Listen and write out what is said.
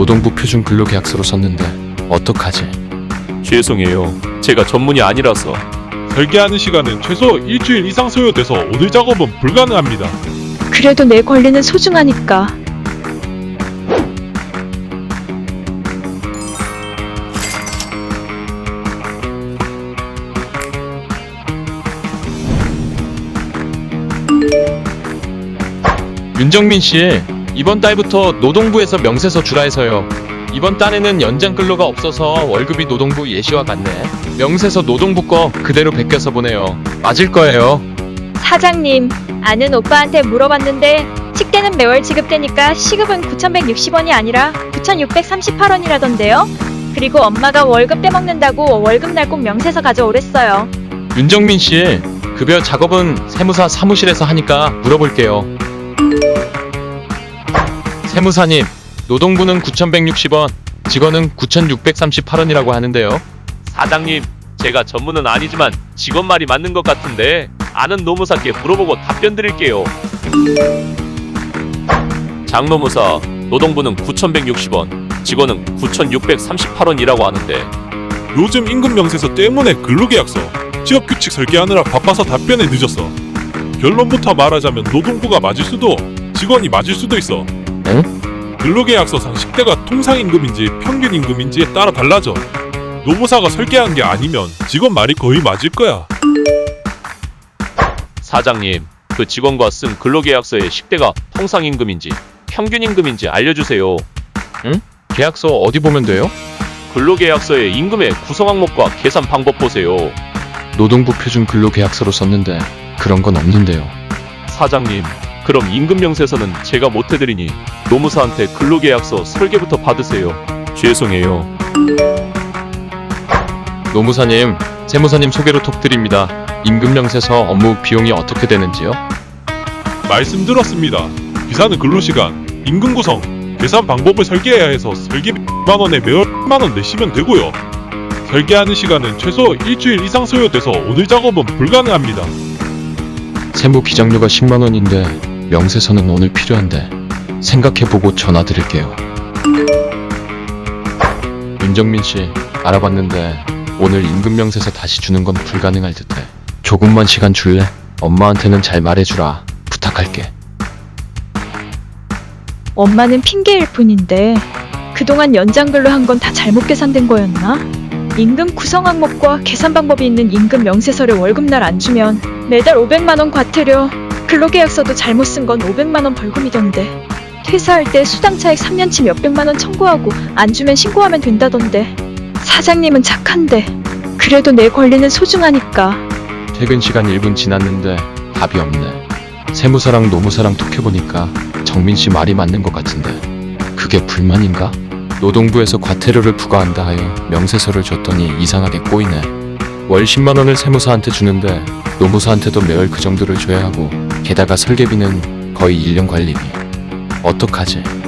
노동부 표준 근로계약서로 썼는데 어떡하지? 죄송해요. 제가 전문이 아니라서. 설계하는 시간은 최소 일주일 이상 소요돼서 오늘 작업은 불가능합니다. 그래도 내 권리는 소중하니까. 윤정민 씨, 이번 달부터 노동부에서 명세서 주라 해서요. 이번 달에는 연장 근로가 없어서 월급이 노동부 예시와 같네. 명세서 노동부 거 그대로 베껴서 보내요. 맞을 거예요. 사장님, 아는 오빠한테 물어봤는데 식대는 매월 지급되니까 시급은 9,160원이 아니라 9,638원이라던데요. 그리고 엄마가 월급 떼먹는다고 월급날 꼭 명세서 가져오랬어요. 윤정민 씨, 급여 작업은 세무사 사무실에서 하니까 물어볼게요. 세무사님, 노동부는 9,160원, 직원은 9,638원이라고 하는데요. 사장님, 제가 전문은 아니지만 직원 말이 맞는 것 같은데 아는 노무사께 물어보고 답변 드릴게요. 장노무사, 노동부는 9,160원, 직원은 9,638원이라고 하는데 요즘 임금 명세서 때문에 근로계약서, 취업규칙 설계하느라 바빠서 답변에 늦었어. 결론부터 말하자면 노동부가 맞을 수도 직원이 맞을 수도 있어. 응? 근로계약서상 식대가 통상임금인지 평균임금인지에 따라 달라져. 노무사가 설계한 게 아니면 직원 말이 거의 맞을 거야. 사장님, 그 직원과 쓴 근로계약서의 식대가 통상임금인지 평균임금인지 알려주세요. 계약서 어디 보면 돼요? 근로계약서의 임금의 구성 항목과 계산 방법 보세요. 노동부 표준 근로계약서로 썼는데 그런 건 없는데요. 사장님, 그럼 임금 명세서는 제가 못 해드리니 노무사한테 근로계약서 설계부터 받으세요. 죄송해요. 노무사님, 세무사님 소개로 톡 드립니다. 임금명세서 업무 비용이 어떻게 되는지요? 말씀 들었습니다. 기사는 근로시간, 임금 구성, 계산 방법을 설계해야 해서 설계 100만 원에 매월 10만 원 내시면 되고요. 설계하는 시간은 최소 일주일 이상 소요돼서 오늘 작업은 불가능합니다. 세무 기장료가 10만 원인데 명세서는 오늘 필요한데 생각해보고 전화 드릴게요. 윤정민 씨, 알아봤는데 오늘 임금 명세서 다시 주는 건 불가능할 듯해. 조금만 시간 줄래? 엄마한테는 잘 말해주라. 부탁할게. 엄마는 핑계일 뿐인데 그동안 연장근로 한 건 다 잘못 계산된 거였나? 임금 구성 항목과 계산 방법이 있는 임금 명세서를 월급날 안 주면 매달 500만 원 과태료, 근로계약서도 잘못 쓴 건 500만 원 벌금이던데 퇴사할 때 수당 차액 3년치 몇백만 원 청구하고 안 주면 신고하면 된다던데 사장님은 착한데 그래도 내 권리는 소중하니까 퇴근 시간 1분 지났는데 답이 없네. 세무사랑 노무사랑 톡해보니까 정민 씨 말이 맞는 것 같은데 그게 불만인가? 노동부에서 과태료를 부과한다 하여 명세서를 줬더니 이상하게 꼬이네. 월 10만 원을 세무사한테 주는데 노무사한테도 매월 그 정도를 줘야 하고 게다가 설계비는 거의 1년 관리비. 어떡하지?